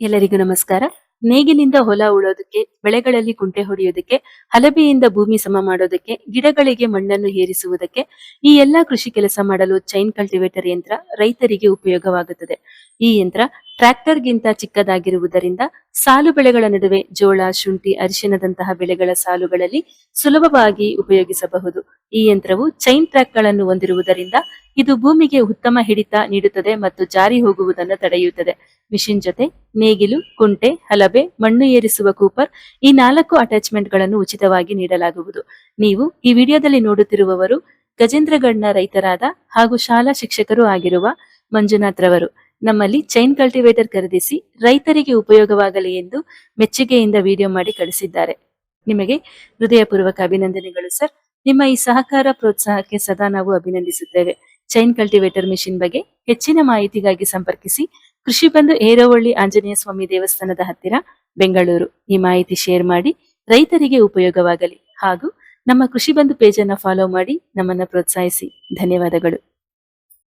ಎಲ್ಲರಿಗೂ ನಮಸ್ಕಾರ. ನೇಗಿಲಿಂದ ಹೊಲ ಉಳೋದಕ್ಕೆ, ಬೆಳೆಗಳಲ್ಲಿ ಕುಂಟೆ ಹೊಡೆಯೋದಕ್ಕೆ, ಹಲಬೆಯಿಂದ ಭೂಮಿ ಸಮ ಮಾಡೋದಕ್ಕೆ, ಗಿಡಗಳಿಗೆ ಮಣ್ಣನ್ನು ಹೇರಿಸುವುದಕ್ಕೆ ಈ ಎಲ್ಲಾ ಕೃಷಿ ಕೆಲಸ ಮಾಡಲು ಚೈನ್ ಕಲ್ಟಿವೇಟರ್ ಯಂತ್ರ ರೈತರಿಗೆ ಉಪಯೋಗವಾಗುತ್ತದೆ. ಈ ಯಂತ್ರ ಟ್ರ್ಯಾಕ್ಟರ್ಗಿಂತ ಚಿಕ್ಕದಾಗಿರುವುದರಿಂದ ಸಾಲು ಬೆಳೆಗಳ ನಡುವೆ ಜೋಳ, ಶುಂಠಿ ಅರಿಶಿನದಂತಹ ಬೆಳೆಗಳ ಸಾಲುಗಳಲ್ಲಿ ಸುಲಭವಾಗಿ ಉಪಯೋಗಿಸಬಹುದು. ಈ ಯಂತ್ರವು ಚೈನ್ ಟ್ರ್ಯಾಕ್ಗಳನ್ನು ಹೊಂದಿರುವುದರಿಂದ ಇದು ಭೂಮಿಗೆ ಉತ್ತಮ ಹಿಡಿತ ನೀಡುತ್ತದೆ ಮತ್ತು ಜಾರಿ ಹೋಗುವುದನ್ನು ತಡೆಯುತ್ತದೆ. ಮಿಷಿನ್ ಜೊತೆ ನೇಗಿಲು, ಕುಂಟೆ, ಹಲಬೆ, ಮಣ್ಣು ಏರಿಸುವ ಕೂಪರ್ ಈ ನಾಲ್ಕು ಅಟ್ಯಾಚ್ಮೆಂಟ್ಗಳನ್ನು ಉಚಿತವಾಗಿ ನೀಡಲಾಗುವುದು. ನೀವು ಈ ವಿಡಿಯೋದಲ್ಲಿ ನೋಡುತ್ತಿರುವವರು ಗಜೇಂದ್ರಗಢನ ರೈತರಾದ ಹಾಗೂ ಶಾಲಾ ಶಿಕ್ಷಕರು ಆಗಿರುವ ಮಂಜುನಾಥ್ ರವರು. ನಮ್ಮಲ್ಲಿ ಚೈನ್ ಕಲ್ಟಿವೇಟರ್ ಖರೀದಿಸಿ ರೈತರಿಗೆ ಉಪಯೋಗವಾಗಲಿ ಎಂದು ಮೆಚ್ಚುಗೆಯಿಂದ ವಿಡಿಯೋ ಮಾಡಿ ಕಳಿಸಿದ್ದಾರೆ. ನಿಮಗೆ ಹೃದಯಪೂರ್ವಕ ಅಭಿನಂದನೆಗಳು ಸರ್. ನಿಮ್ಮ ಈ ಸಹಕಾರ ಪ್ರೋತ್ಸಾಹಕ್ಕೆ ಸದಾ ನಾವು ಅಭಿನಂದಿಸುತ್ತೇವೆ. ಚೈನ್ ಕಲ್ಟಿವೇಟರ್ ಮಿಷಿನ್ ಬಗ್ಗೆ ಹೆಚ್ಚಿನ ಮಾಹಿತಿಗಾಗಿ ಸಂಪರ್ಕಿಸಿ ಕೃಷಿ ಬಂಧು ಏರೋವಳ್ಳಿ ಆಂಜನೇಯ ಸ್ವಾಮಿ ದೇವಸ್ಥಾನದ ಹತ್ತಿರ ಬೆಂಗಳೂರು. ಈ ಮಾಹಿತಿ ಶೇರ್ ಮಾಡಿ ರೈತರಿಗೆ ಉಪಯೋಗವಾಗಲಿ ಹಾಗೂ ನಮ್ಮ ಕೃಷಿ ಬಂಧು ಪೇಜ್ ಅನ್ನ ಫಾಲೋ ಮಾಡಿ ನಮ್ಮನ್ನ ಪ್ರೋತ್ಸಾಹಿಸಿ. ಧನ್ಯವಾದಗಳು.